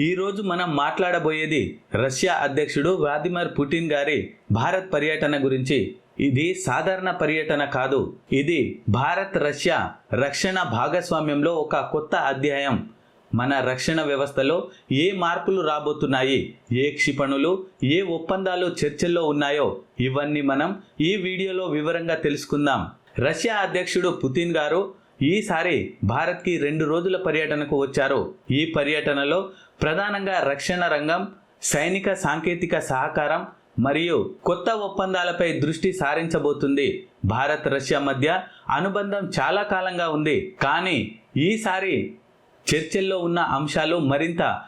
ఈరోజు మనం మాట్లాడబోయేది రష్యా అధ్యక్షుడు వ్లాదిమిర్ పుటిన్ గారి భారత్ పర్యటన గురించి. ఇది సాధారణ పర్యటన కాదు. ఇది భారత్ రష్యా రక్షణ భాగస్వామ్యంలో ఒక కొత్త అధ్యాయం. మన రక్షణ వ్యవస్థలో ఏ మార్పులు రాబోతున్నాయి? ఏ క్షిపణులు ఏ ఒప్పందాలు చర్చల్లో ఉన్నాయో? ఇవన్నీ మనం ఈ వీడియోలో వివరంగా తెలుసుకుందాం. రష్యా అధ్యక్షుడు పుతిన్ గారు ఈసారి భారత్కి రెండు రోజుల పర్యటనకు వచ్చారు. ఈ పర్యటనలో ప్రధానంగా రక్షణ రంగం సైనిక సాంకేతిక సహకారం మరియు కొత్త ఒప్పందాలపై దృష్టి సారించబోతుంది. భారత్ రష్యా మధ్య అనుబంధం చాలా కాలంగా ఉంది. కానీ ఈసారి చర్చల్లో ఉన్న అంశాలు మరింత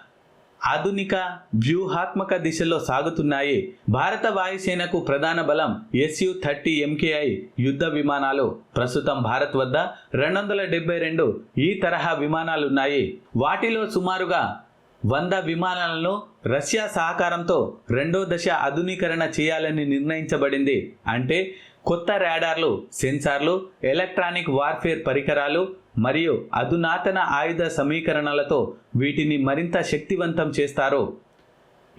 ఆధునిక వ్యూహాత్మక దిశలో సాగుతున్నాయి. భారత వాయుసేనకు ప్రధాన బలం ఎస్యు థర్టీ ఎంకేఐ యుద్ధ విమానాలు. ప్రస్తుతం భారత్ వద్ద రెండు వందల డెబ్బై రెండు ఈ తరహా విమానాలున్నాయి. వాటిలో సుమారుగా వంద విమానాలను రష్యా సహకారంతో రెండో దశ ఆధునీకరణ చేయాలని నిర్ణయించబడింది. అంటే కొత్త రాడార్లు సెన్సార్లు ఎలక్ట్రానిక్ వార్ఫేర్ పరికరాలు మరియు అధునాతన ఆయుధ సమీకరణలతో వీటిని మరింత శక్తివంతం చేస్తారు.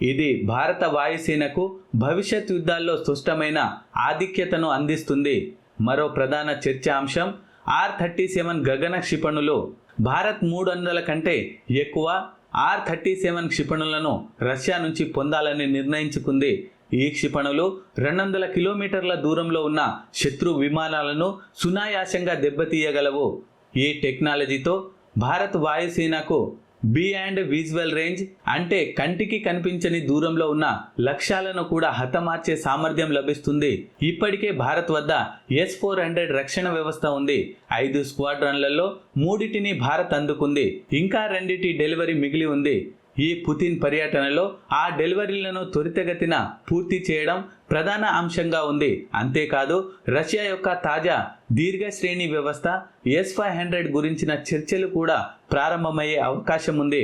ఇది భారత వాయుసేనకు భవిష్యత్ యుద్ధాల్లో స్పష్టమైన ఆధిక్యతను అందిస్తుంది. మరో ప్రధాన చర్చాంశం ఆర్ థర్టీ సెవెన్ గగన క్షిపణులు భారత్ మూడు వందల కంటే ఎక్కువ ఆర్ థర్టీ సెవెన్ క్షిపణులను రష్యా నుంచి పొందాలని నిర్ణయించుకుంది. ఈ క్షిపణులు రెండు వందల కిలోమీటర్ల దూరంలో ఉన్న శత్రు విమానాలను సునాయాసంగా దెబ్బతీయగలవు. ఈ టెక్నాలజీతో భారత్ వాయుసేనకు బి అండ్ విజువల్ రేంజ్ అంటే కంటికి కనిపించని దూరంలో ఉన్న లక్ష్యాలను కూడా హతమార్చే సామర్థ్యం లభిస్తుంది. ఇప్పటికే భారత్ వద్ద ఎస్ ఫోర్ హండ్రెడ్ రక్షణ వ్యవస్థ ఉంది. ఐదు స్క్వాడ్రన్లలో మూడిటిని భారత్ అందుకుంది. ఇంకా రెండిటి డెలివరీ మిగిలి ఉంది. ఈ పుతిన్ పర్యటనలో ఆ డెలివరీలను త్వరితగతిన పూర్తి చేయడం ప్రధాన అంశంగా ఉంది. అంతేకాదు రష్యా యొక్క తాజా దీర్ఘ శ్రేణి వ్యవస్థ ఎస్ ఫైవ్ హండ్రెడ్ గురించిన చర్చలు కూడా ప్రారంభమయ్యే అవకాశం ఉంది.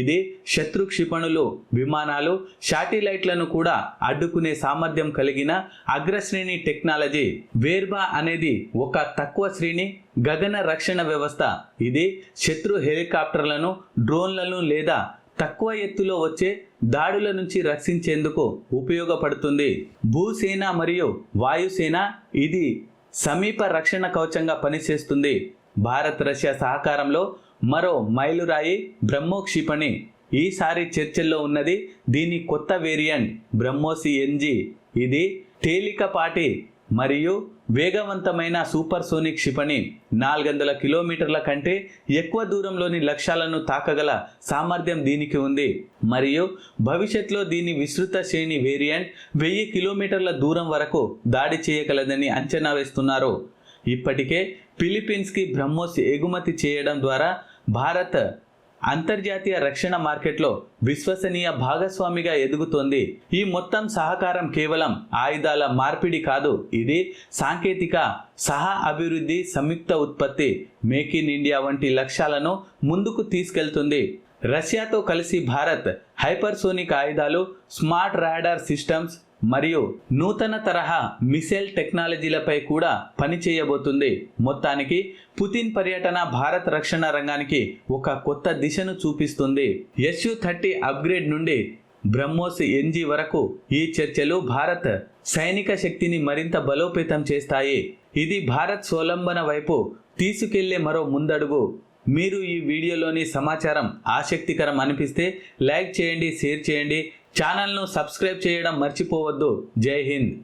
ఇది శత్రు క్షిపణులు విమానాలు శాటిలైట్లను కూడా అడ్డుకునే సామర్థ్యం కలిగిన అగ్రశ్రేణి టెక్నాలజీ. వేర్బా అనేది ఒక తక్కువ శ్రేణి గగన రక్షణ వ్యవస్థ. ఇది శత్రు హెలికాప్టర్లను డ్రోన్లను లేదా తక్కువ ఎత్తులో వచ్చే దాడుల నుంచి రక్షించేందుకు ఉపయోగపడుతుంది. భూసేన మరియు వాయుసేన ఇది సమీప రక్షణ కవచంగా పనిచేస్తుంది. భారత్ రష్యా సహకారంలో మరో మైలురాయి బ్రహ్మో క్షిపణి ఈసారి చర్చల్లో ఉన్నది దీని కొత్త వేరియంట్ బ్రహ్మోసి ఎన్జీ ఇది తేలికపాటి మరియు వేగవంతమైన సూపర్ సోనిక్ క్షిపణి నాలుగు వందల కిలోమీటర్ల కంటే ఎక్కువ దూరంలోని లక్ష్యాలను తాకగల సామర్థ్యం దీనికి ఉంది. మరియు భవిష్యత్తులో దీని విస్తృత శ్రేణి వేరియంట్ వెయ్యి కిలోమీటర్ల దూరం వరకు దాడి చేయగలదని అంచనా వేస్తున్నారు. ఇప్పటికే ఫిలిప్పీన్స్కి బ్రహ్మోస్ ఎగుమతి చేయడం ద్వారా భారత్ అంతర్జాతీయ రక్షణ మార్కెట్లో విశ్వసనీయ భాగస్వామిగా ఎదుగుతోంది. ఈ మొత్తం సహకారం కేవలం ఆయుధాల మార్పిడి కాదు. ఇది సాంకేతిక సహా అభివృద్ధి సంయుక్త ఉత్పత్తి మేక్ ఇన్ ఇండియా వంటి లక్ష్యాలను ముందుకు తీసుకెళ్తుంది. రష్యాతో కలిసి భారత్ హైపర్సోనిక్ ఆయుధాలు స్మార్ట్ రాడార్ సిస్టమ్స్ మరియు నూతన తరహా మిసైల్ టెక్నాలజీలపై కూడా పనిచేయబోతుంది మొత్తానికి పుతిన్ పర్యటన భారత్ రక్షణ రంగానికి ఒక కొత్త దిశను చూపిస్తుంది. ఎస్యు థర్టీ అప్గ్రేడ్ నుండి బ్రహ్మోస్ ఎన్జీ వరకు ఈ చర్చలు భారత్ సైనిక శక్తిని మరింత బలోపేతం చేస్తాయి. ఇది భారత్ స్వలంబన వైపు తీసుకెళ్ళే మరో ముందడుగు. మీరు ఈ వీడియోలోని సమాచారం ఆసక్తికరం అనిపిస్తే లైక్ చేయండి షేర్ చేయండి. ఛానల్ను సబ్స్క్రైబ్ చేయడం మర్చిపోవద్దు. జై హింద్.